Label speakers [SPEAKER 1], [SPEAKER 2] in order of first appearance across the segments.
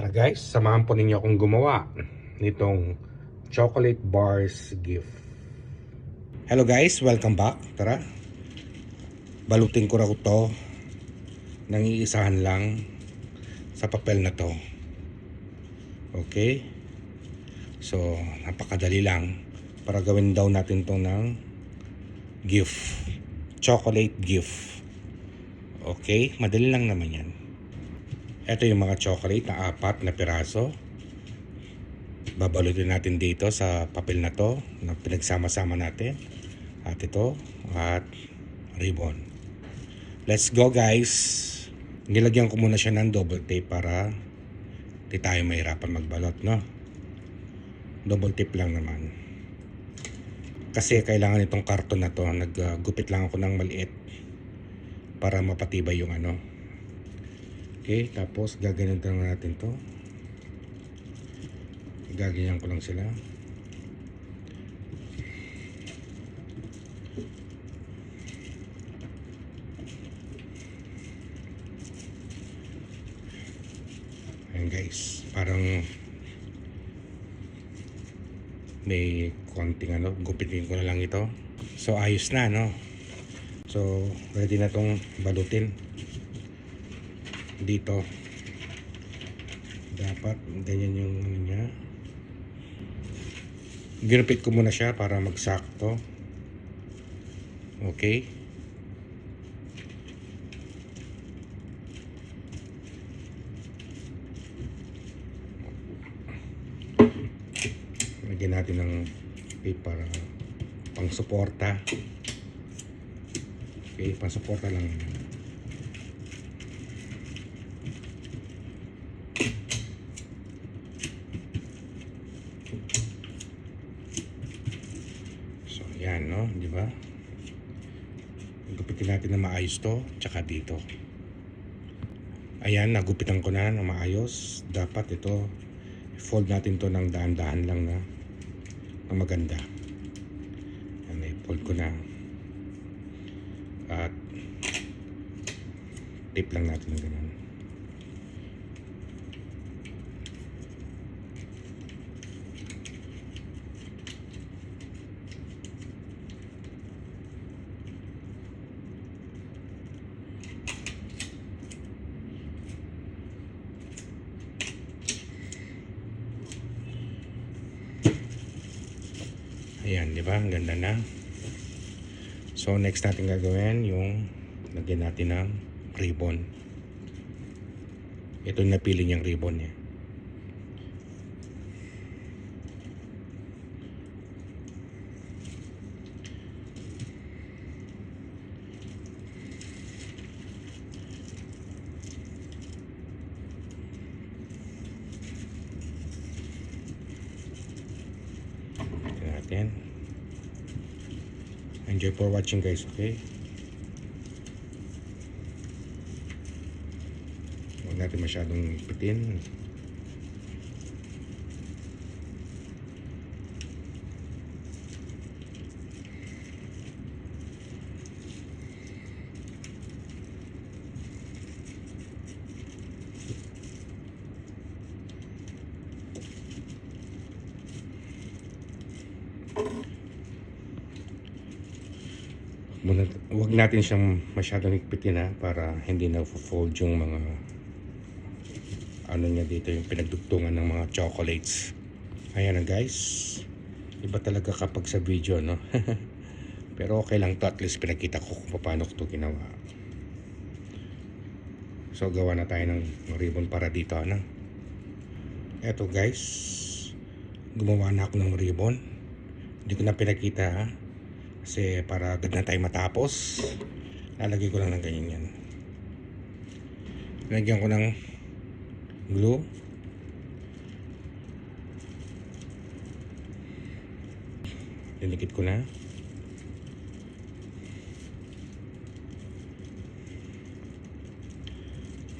[SPEAKER 1] Tara guys, samahan po ninyo akong gumawa nitong chocolate bars gift. Hello guys, welcome back. Tara. Balutin ko raw to nang iisahan lang sa papel na to. Okay? So, napakadali lang para gawin daw natin to ng gift. Chocolate gift. Okay? Madali lang naman yan. Ito yung mga chocolate na apat na piraso. Babalutin natin dito sa papel na to na pinagsama-sama natin. At ito at ribbon. Let's go guys! Nilagyan ko muna siya ng double tape para di tayo mahirapan magbalot, no? Double tape lang naman. Kasi kailangan itong karton na to. Naggupit lang ako ng maliit para mapatibay yung ano, Okay, tapos gaganyan lang natin to. Gaganyan ko lang sila. Ayan guys, parang may konting ano, gupitin ko na lang ito. So ayos na no. So ready na tong balutin dito. Dapat ganyan yung ano niya. Ginupit ko muna siya para magsakto. Okay? Lagyan natin ng tape para pang suporta. Okay pang suporta lang. So, yan, no? Di ba? Gupitin natin na maayos to, tsaka dito. Ayan, nagupitan ko na na maayos. Dapat ito, fold natin to ng dahan-dahan lang na, na maganda. Yan, i-fold ko na. At, tip lang natin ganun. Ayan, di ba? Ang ganda na. So, next natin gagawin yung lagyan natin ng ribbon. Ito yung napili niyang ribbon niya. Natin. Enjoy for watching guys, okay? Huwag natin masyadong pitin. Huwag natin siyang masyadong higpitin ha para hindi na fold yung mga ano niya dito yung pinagdugtungan ng mga chocolates. Ayan na guys. Iba talaga kapag sa video no. Pero okay lang to at least pinakita ko kung paano ko to ginawa. So gawa na tayo ng ribbon para dito ano. Eto guys. Gumawa na ako ng ribbon. Hindi ko na pinakita ha. Kasi para agad na tayo matapos, lalagay ko lang ng ganyan yan. Lagyan ko ng glue. Dinikit ko na.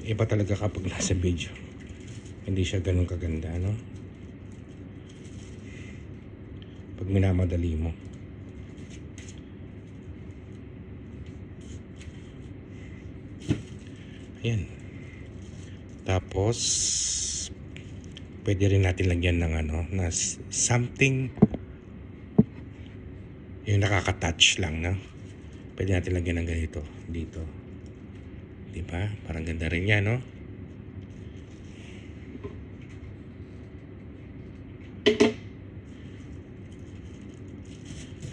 [SPEAKER 1] Iba talaga kapag nasa video. Hindi siya ganun kaganda, no? Pag minamadali mo. Ayan. Tapos, pwede rin natin lagyan ng ano, na something yung nakaka-touch lang, no? Pwede natin lagyan ng ganito, dito. Di ba? Parang ganda rin yan, no?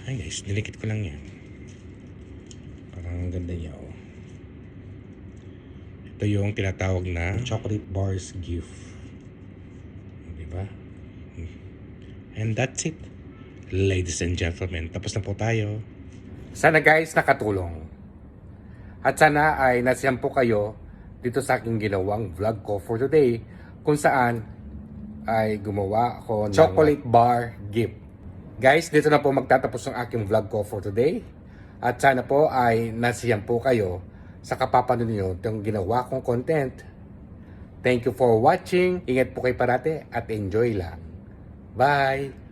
[SPEAKER 1] Ay guys, nilikit ko lang yan. Parang ang ganda niya, oh. Ito yung tinatawag na chocolate bars gift. Di ba? And that's it. Ladies and gentlemen, tapos na po tayo. Sana guys nakatulong. At sana ay nasiyan po kayo dito sa aking ginawang vlog ko for today kung saan ay gumawa ako ng chocolate bar gift. Guys, dito na po magtatapos ang aking vlog ko for today. At sana po ay nasiyan po kayo sa kapapanood niyo itong ginawa kong content. Thank you for watching. Ingat po kayo parate at enjoy lang. Bye!